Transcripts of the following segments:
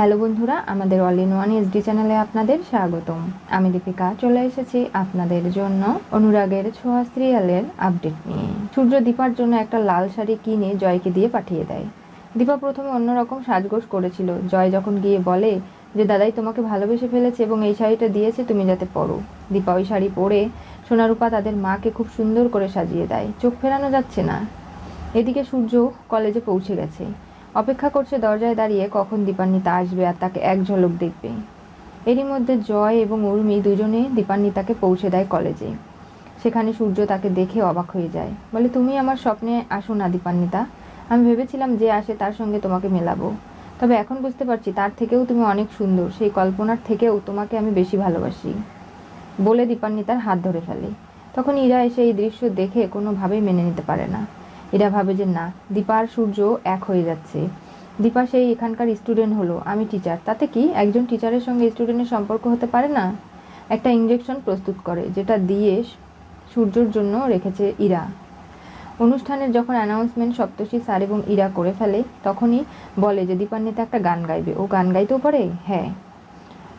Hello বন্ধুরা, আমাদের all in one SD চ্যানেলে আপনাদের স্বাগতম। আমি দীপিকা, চলে এসেছি আপনাদের জন্য অনুরাগের ছোঁয়া সিরিয়ালের আপডেট নিয়ে। সূর্য দীপার জন্য একটা লাল শাড়ি কিনে জয়কে দিয়ে পাঠিয়ে দেয়। দীপা প্রথমে অন্যরকম সাজগোজ করেছিল। জয় যখন গিয়ে বলে যে, দাদাই তোমাকে ভালোবেসে ফেলেছে এবং এই শাড়িটা দিয়েছে, তুমি যাতে পরো। দীপা ওই শাড়ি পরে সোনারূপা তাদের মাকে খুব সুন্দর করে সাজিয়ে দেয়। চোখ ফেরানো যাচ্ছে না। এদিকে সূর্য কলেজে পৌঁছে গেছে। অপেক্ষা করছে দরজায় দাঁড়িয়ে কখন দীপান্বিতা আসবে আর তাকে এক ঝলক দেখবে। এরই মধ্যে জয় এবং উর্মি দুজনে দীপান্বিতাকে পৌঁছে দেয় কলেজে। সেখানে সূর্য তাকে দেখে অবাক হয়ে যায়। বলে, তুমি আমার স্বপ্নে আসো না দীপান্বিতা। আমি ভেবেছিলাম যে আসে তার সঙ্গে তোমাকে মেলাবো। তবে এখন বুঝতে পারছি তার থেকেও তুমি অনেক সুন্দর। সেই কল্পনার থেকেও তোমাকে আমি বেশি ভালোবাসি। বলে দীপান্বিতার হাত ধরে ফেলে। তখন ইরা এসে এই দৃশ্য দেখে কোনোভাবেই মেনে নিতে পারে না। এরা ভাবে যে না, দীপার সূর্য এক হয়ে যাচ্ছে। দীপা সেই এখানকার স্টুডেন্ট হলো, আমি টিচার তাতে কি একজন টিচারের সঙ্গে স্টুডেন্টের সম্পর্ক হতে পারে না? একটা ইঞ্জেকশন প্রস্তুত করে, যেটা দিয়ে সূর্যর জন্য রেখেছে ইরা। অনুষ্ঠানের যখন অ্যানাউন্সমেন্ট সপ্তর্ষি স্যার এবং ইরা করে ফেলে, তখনই বলে যে দীপান্বিতা একটা গান গাইবে। ও গান গাইতেও পারে? হ্যাঁ।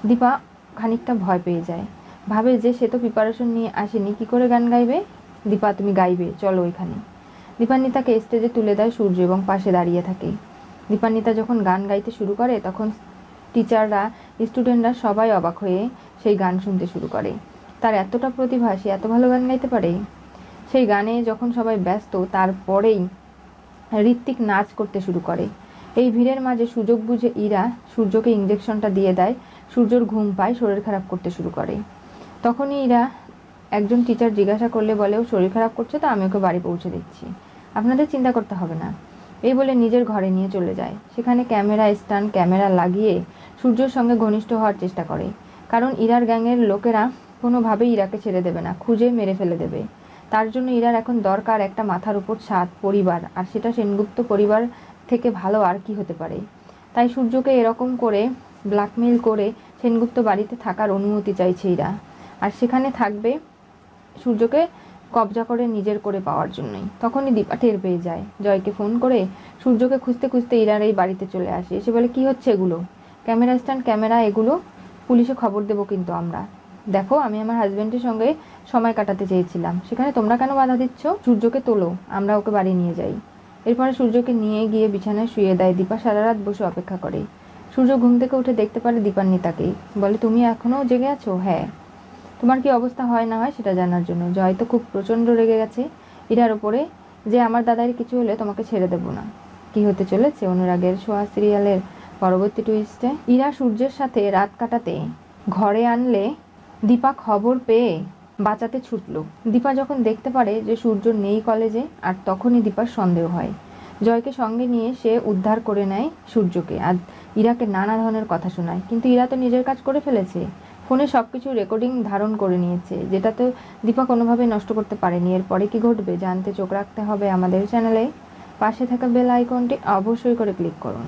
দীপা খানিকটা ভয় পেয়ে যায়। ভাবে যে সে তো প্রিপারেশন নিয়ে আসেনি, কি করে গান গাইবে? দীপা তুমি গাইবে, চলো এখানে। দীপান্বিতাকে স্টেজে তুলে দেয় সূর্য এবং পাশে দাঁড়িয়ে থাকে। দীপান্বিতা যখন গান গাইতে শুরু করে, তখন টিচাররা, স্টুডেন্টরা সবাই অবাক হয়ে সেই গান শুনতে শুরু করে। তার এতটা প্রতিভা, সে এত ভালো গান গাইতে পারে? সেই গানে যখন সবাই ব্যস্ত, তারপরেই ঋত্বিক নাচ করতে শুরু করে। এই ভিড়ের মাঝে সুযোগ বুঝে ইরা সূর্যকে ইঞ্জেকশনটা দিয়ে দেয়। সূর্যর ঘুম পায়, শরীর খারাপ করতে শুরু করে। তখনই ইরা একজন টিচার জিজ্ঞাসা করলে বলে, ও শরীর খারাপ করছে তো, আমি ওকে বাড়ি পৌঁছে দিচ্ছি। আপনাদের চিন্তা করতে হবে না। এই বলে নিজের ঘরে নিয়ে চলে যায়। সেখানে ক্যামেরা স্ট্যান্ড, ক্যামেরা লাগিয়ে সূর্যর সঙ্গে ঘনিষ্ঠ হওয়ার চেষ্টা করে। কারণ ইরার গ্যাংয়ের লোকেরা কোনোভাবেই ইরাকে ছেড়ে দেবে না, খুঁজে মেরে ফেলে দেবে। তার জন্য ইরার এখন দরকার একটা মাথার উপর ছাদ, পরিবার, আর সেটা সেনগুপ্ত পরিবার থেকে ভালো আর কি হতে পারে। তাই সূর্যকে এরকম করে ব্ল্যাকমেইল করে সেনগুপ্ত বাড়িতে থাকার অনুমতি চাইছে ইরা। আর সেখানে থাকবে সূর্যকে কবজা করে নিজের করে পাওয়ার জন্যই। তখনই দীপা টের পেয়ে যায়। জয়কে ফোন করে সূর্যকে খুঁজতে খুঁজতে ইরার এই বাড়িতে চলে আসে। এসে বলে, কি হচ্ছে এগুলো? ক্যামেরা স্ট্যান্ড, ক্যামেরা, এগুলো? পুলিশে খবর দেবো কিন্তু আমরা। দেখো, আমি আমার হাজব্যান্ডের সঙ্গে সময় কাটাতে চেয়েছিলাম। সেখানে তোমরা কেন বাধা দিচ্ছ? সূর্যকে তোলো, আমরা ওকে বাড়ি নিয়ে যাই। এরপরে সূর্যকে নিয়ে গিয়ে বিছানায় শুয়ে দেয়। দীপা সারা রাত বসে অপেক্ষা করে। সূর্য ঘুম থেকে উঠে দেখতে পারে দীপান্বিতাকে বলে, তুমি এখনও জেগে আছো? হ্যাঁ। তোমার কি অবস্থা হয় না হয় সেটা জানার জন্য। জয় তো খুব প্রচণ্ড রেগে গেছে ইরার ওপরে যে আমার দাদার কিছু হলে তোমাকে ছেড়ে দেবো না। কি হতে চলেছে অনুরাগের সোয়া সিরিয়ালের পরবর্তী টুইস্টে ইরা সূর্যের সাথে রাত কাটাতে ঘরে আনলে দীপা খবর পেয়ে বাঁচাতে ছুটল। দীপা যখন দেখতে পারে যে সূর্য নেই কলেজে, আর তখনই দীপার সন্দেহ হয়। জয়কে সঙ্গে নিয়ে সে উদ্ধার করে নেয় সূর্যকে, আর ইরাকে নানা ধরনের কথা শোনায়। কিন্তু ইরা তো নিজের কাজ করে ফেলেছে। ফোনে সব কিছু রেকর্ডিং ধারণ করে নিয়েছে যেটা তো দীপা কোনোভাবে নষ্ট করতে পারেনি। এরপরে কি ঘটবে জানতে চোখ রাখতে হবে আমাদের চ্যানেলে পাশে থাকা বেল আইকনটি অবশ্যই করে ক্লিক করুন।